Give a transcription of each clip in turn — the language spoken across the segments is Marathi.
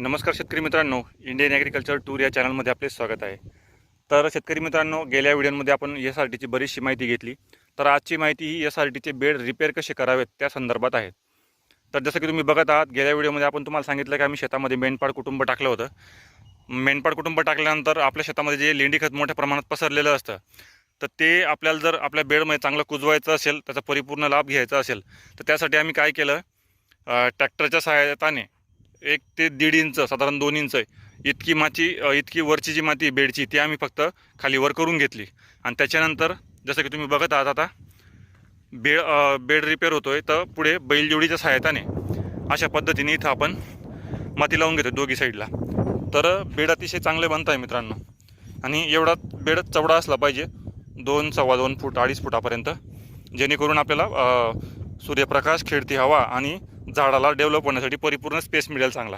नमस्कार शेतकरी मित्रांनो इंडियन ॲग्रिकल्चर टूर या चॅनलमध्ये आपले स्वागत आहे. तर शेतकरी मित्रांनो गेल्या व्हिडिओमध्ये आपण एस आर टीची बरीचशी माहिती घेतली. तर आजची माहिती ही एस आर टीचे बेड रिपेअर कसे करावेत त्या संदर्भात आहे. तर जसं की तुम्ही बघत आहात गेल्या व्हिडिओमध्ये आपण तुम्हाला सांगितलं की आम्ही शेतामध्ये मेंढपाळ कुटुंब टाकलं होतं. मेंढपाळ कुटुंब टाकल्यानंतर आपल्या शेतामध्ये जे लेंडी खत मोठ्या प्रमाणात पसरलेलं असतं तर ते आपल्याला जर आपल्या बेडमध्ये चांगलं कुजवायचं असेल त्याचा परिपूर्ण लाभ घ्यायचा असेल तर त्यासाठी आम्ही काय केलं ट्रॅक्टरच्या सहायताने एक ते दीड इंच साधारण दोन इंच इतकी माती इतकी वरची जी माती बेडची ती आम्ही फक्त खाली वर करून घेतली. आणि त्याच्यानंतर जसं की तुम्ही बघत आहात आता बेड बेड रिपेअर होतो आहे तर पुढे बैलजोडीच्या सहायताने अशा पद्धतीने इथं आपण माती लावून घेतो दोघी साईडला. तर बेड अतिशय चांगले बनत आहे मित्रांनो. आणि एवढा बेड चवडा असला पाहिजे दोन सव्वा दोन फूट अडीच फुटापर्यंत जेणेकरून आपल्याला सूर्यप्रकाश खेळती हवा आणि झाडाला डेव्हलप होण्यासाठी परिपूर्ण स्पेस मिळेल चांगला.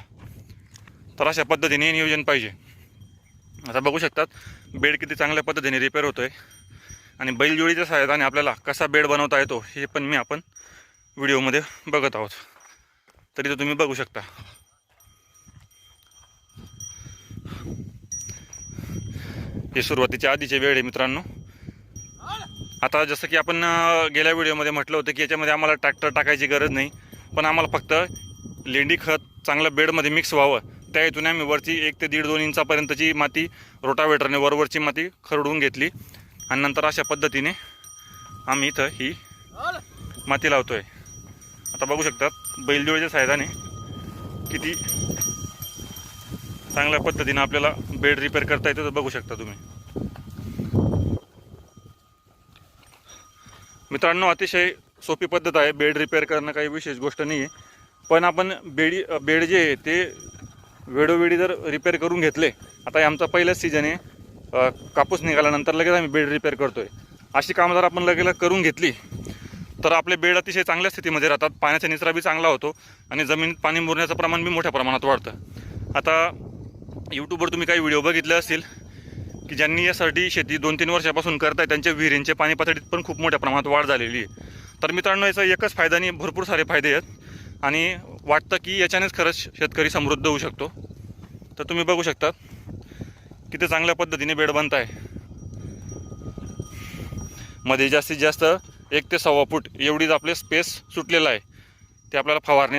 तर अशा पद्धतीने नियोजन पाहिजे. आता बघू शकतात बेड किती चांगल्या पद्धतीने रिपेअर होतो आहे आणि बैलजोडीच्या सहाय्याने आपल्याला कसा बेड बनवता येतो हे पण मी आपण व्हिडिओमध्ये बघत आहोत. तरी तो तुम्ही बघू शकता. हे सुरुवातीच्या आधीचे वेळ आहे मित्रांनो आता जसं की आपण गेल्या व्हिडिओमध्ये म्हटलं होतं की याच्यामध्ये आम्हाला ट्रॅक्टर टाकायची गरज नाही पण आम्हाला फक्त लेंडी खत चांगलं बेडमध्ये मिक्स व्हावं. त्या हेतून आम्ही वरची एक ते दीड दोन इंचापर्यंतची माती रोटावेटरने वरवरची माती खरडून घेतली. आणि नंतर अशा पद्धतीने आम्ही इथं ही माती लावतो आहे आता बघू शकतात बैलजोडीच्या सहायताने किती चांगल्या पद्धतीने आपल्याला बेड रिपेअर करता येतं तर बघू शकता तुम्ही. मित्रांनो अतिशय सोपी पद्धत आहे. बेड रिपेअर करणं काही विशेष गोष्ट नाही आहे पण आपण बेडी बेड जे आहे ते वेळोवेळी जर रिपेअर करून घेतले आता आमचा पहिलाच सीजन आहे. कापूस निघाल्यानंतर लगेच आम्ही बेड रिपेअर करतोय. अशी कामं जर आपण लगेच करून घेतली तर आपले बेड अतिशय चांगल्या स्थितीमध्ये राहतात. पाण्याचा निचरा बी चांगला होतो आणि जमिनीत पाणी मुरण्याचं प्रमाण बी मोठ्या प्रमाणात वाढतं. आता यूट्यूबवर तुम्ही काही व्हिडिओ बघितले असतील की ज्यांनी यासाठी शेती दोन तीन वर्षापासून करताय त्यांच्या विहिरींचे पाणी पातळीत पण खूप मोठ्या प्रमाणात वाढ झालेली आहे. तर मित्रांनो याचा एकच फायदा आणि भरपूर सारे फायदे आहेत. आणि वाटतं की याच्यानेच खरंच शेतकरी समृद्ध होऊ शकतो. तर तुम्ही बघू शकतात किती चांगल्या पद्धतीने बेड बनत आहे. मध्ये जास्तीत जास्त एक ते सव्वा फूट एवढीच आपले स्पेस सुटलेला आहे. ते आपल्याला फवारणी